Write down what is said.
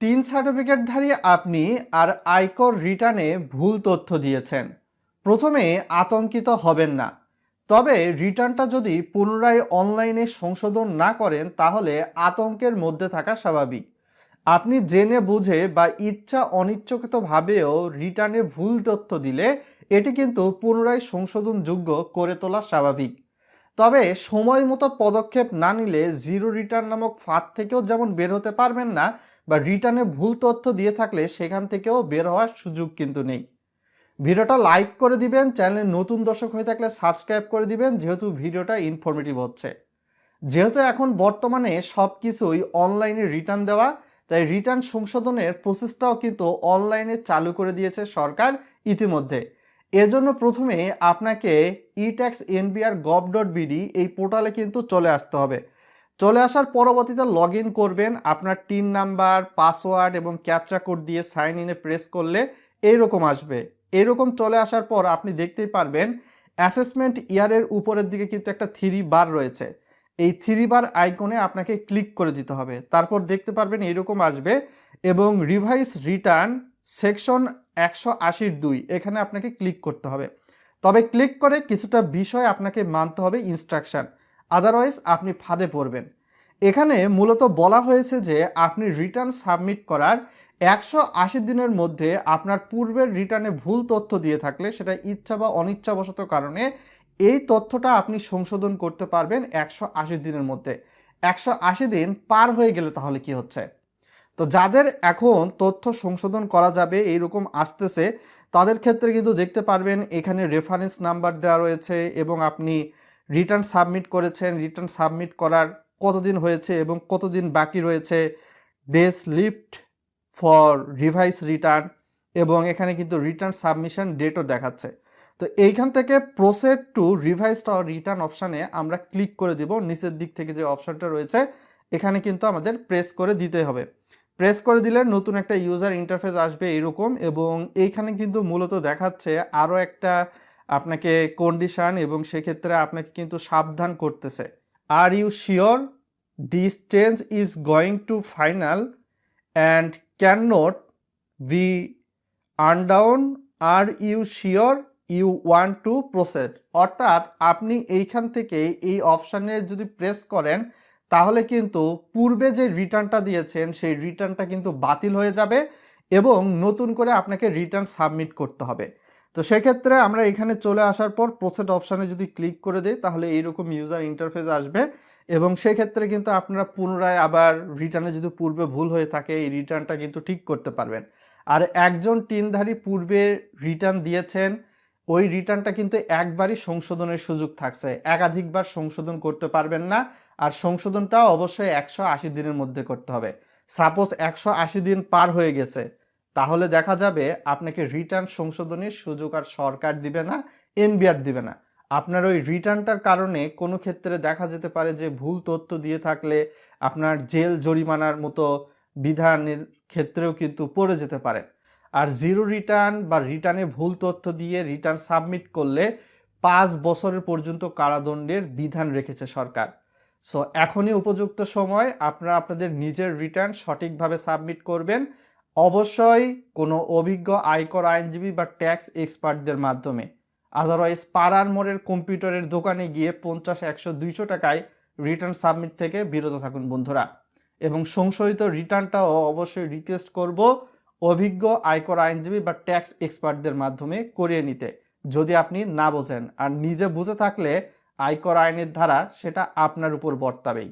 তিন সার্টিফিকেটধারী আপনি আর আয়কর রিটার্নে ভুল তথ্য দিয়েছেন। প্রথমে আতঙ্কিত হবেন না। তবে রিটার্নটা যদি পুনরায় অনলাইনে সংশোধন না করেন, তাহলে আতঙ্কের মধ্যে থাকা স্বাভাবিক। আপনি জেনে বুঝে বা ইচ্ছা অনিচ্ছাকৃতভাবেও রিটার্নে ভুল তথ্য দিলে, এটি কিন্তু পুনরায় সংশোধনযোগ্য করে তোলা স্বাভাবিক। তবে সময় মতো পদক্ষেপ না নিলে জিরো রিটার্ন নামক ফাঁদ থেকেও যেমন বের হতে পারবেন না বা রিটার্নে ভুল তথ্য দিয়ে থাকলে সেখান থেকেও বের হওয়ার সুযোগ কিন্তু নেই। ভিডিওটা লাইক করে দিবেন, চ্যানেলে নতুন দর্শক হয়ে থাকলে সাবস্ক্রাইব করে দিবেন, যেহেতু ভিডিওটা ইনফরমেটিভ হচ্ছে। যেহেতু এখন বর্তমানে সব কিছুই অনলাইনে রিটার্ন দেওয়া, তাই রিটার্ন সংশোধনের প্রসেসটাও কিন্তু অনলাইনে চালু করে দিয়েছে সরকার ইতিমধ্যে। এজন্য প্রথমে আপনাকে e tax NBR gov dot BD এই পোর্টালে কিন্তু চলে আসতে হবে। চলে আসার পরবর্তীতে লগ করবেন, আপনার টিন নাম্বার পাসওয়ার্ড এবং ক্যাপচা কোড দিয়ে সাইন ইনে প্রেস করলে এইরকম আসবে। এরকম চলে আসার পর আপনি দেখতেই পারবেন অ্যাসেসমেন্ট ইয়ারের উপরের দিকে কিন্তু একটা থ্রি বার রয়েছে। এই থ্রি বার আইকনে আপনাকে ক্লিক করে দিতে হবে। তারপর দেখতে পারবেন এরকম আসবে এবং রিভাইস রিটার্ন সেকশন একশো আশির দুই, এখানে আপনাকে ক্লিক করতে হবে। তবে ক্লিক করে কিছুটা বিষয় আপনাকে মানতে হবে ইনস্ট্রাকশন আদারওয়াইজ আপনি ফাঁদে পড়বেন। এখানে মূলত বলা হয়েছে যে, আপনি রিটার্ন সাবমিট করার একশো আশি দিনের মধ্যে আপনার পূর্বের রিটার্নে ভুল তথ্য দিয়ে থাকলে, সেটা ইচ্ছা বা অনিচ্ছাবশত কারণে এই তথ্যটা আপনি সংশোধন করতে পারবেন একশো আশি দিনের মধ্যে। একশো আশি দিন পার হয়ে গেলে তাহলে কি হচ্ছে? তো যাদের এখন তথ্য সংশোধন করা যাবে, এইরকম আসতেছে, তাদের ক্ষেত্রে কিন্তু দেখতে পারবেন, এখানে রেফারেন্স নাম্বার দেওয়া রয়েছে এবং আপনি রিটার্ন সাবমিট করেছেন। রিটার্ন সাবমিট করার কতদিন হয়েছে এবং কতদিন বাকি রয়েছে? Days left for revise return এবং এখানে কিন্তু রিটার্ন সাবমিশন ডেটও দেখাচ্ছে। তো এইখান থেকে প্রসেড টু রিভাইস রিটার্ন অপশানে আমরা ক্লিক করে দিব। নিচের দিক থেকে যে অপশানটা রয়েছে, এখানে কিন্তু আমাদের প্রেস করে দিতে হবে। প্রেস করে দিলে নতুন একটা ইউজার ইন্টারফেস আসবে এরকম এবং এইখানে কিন্তু মূলত দেখাচ্ছে আরও একটা আপনাকে কন্ডিশন এবং সেক্ষেত্রে আপনাকে কিন্তু সাবধান করতেছে। Are you sure change is going to final and can not be undone are you sure you want to proceed অর্থাৎ আপনি এইখান থেকে এই অপশানের যদি প্রেস করেন, তাহলে কিন্তু পূর্বে যে রিটার্নটা দিয়েছেন, সেই রিটার্নটা কিন্তু বাতিল হয়ে যাবে এবং নতুন করে আপনাকে রিটার্ন সাবমিট করতে হবে। তো সেক্ষেত্রে আমরা এখানে চলে আসার পর প্রসেড অপশানে যদি ক্লিক করে দিই, তাহলে এইরকম ইউজার ইন্টারফেস আসবে। এবং সেক্ষেত্রে কিন্তু আপনারা পুনরায় আবার রিটার্নে যদি পূর্বে ভুল হয়ে থাকে, এই রিটার্নটা কিন্তু ঠিক করতে পারবেন। আর একজন টিনধারী পূর্বে রিটার্ন দিয়েছেন, ওই রিটার্নটা কিন্তু একবারই সংশোধনের সুযোগ থাকছে। একাধিকবার সংশোধন করতে পারবেন না, আর সংশোধনটা অবশ্যই একশো আশি দিনের মধ্যে করতে হবে। সাপোজ একশো আশি দিন পার হয়ে গেছে। তাহলে দেখা যাবে আপনাকে রিটার্ন সংশোধনের সুযোগ আর সরকার দিবে না এনবিআর দিবে না। আপনার ওই রিটার্নটার কারণে কোনো ক্ষেত্রে দেখা যেতে পারে যে ভুল তথ্য দিয়ে থাকলে আপনার জেল জরিমানার মতো বিধানের ক্ষেত্রেও কিন্তু পড়ে যেতে পারে। আর জিরো রিটার্ন বা রিটার্নে ভুল তথ্য দিয়ে রিটার্ন সাবমিট করলে পাঁচ বছরের পর্যন্ত কারাদণ্ডের বিধান রেখেছে সরকার। সো এখনই উপযুক্ত সময়, আপনারা আপনাদের নিজের রিটার্ন সঠিকভাবে সাবমিট করবেন। অবশ্যই কোনো অভিজ্ঞ আয়কর আইনজীবী বা ট্যাক্স এক্সপার্টদের মাধ্যমে। আদারওয়াইজ পাড়ার মোড়ের কম্পিউটারের দোকানে গিয়ে পঞ্চাশ, একশো, দুইশো টাকায় রিটার্ন সাবমিট থেকে বিরত থাকুন বন্ধুরা। এবং সংশোধিত রিটার্নটাও অবশ্যই রিকোয়েস্ট করব অভিজ্ঞ আয়কর আইনজীবী বা ট্যাক্স এক্সপার্টদের মাধ্যমে করিয়ে নিতে। যদি আপনি না বোঝেন আর নিজে বুঝে থাকলে আয়কর আইনের ধারা সেটা আপনার উপর বর্তাবেই।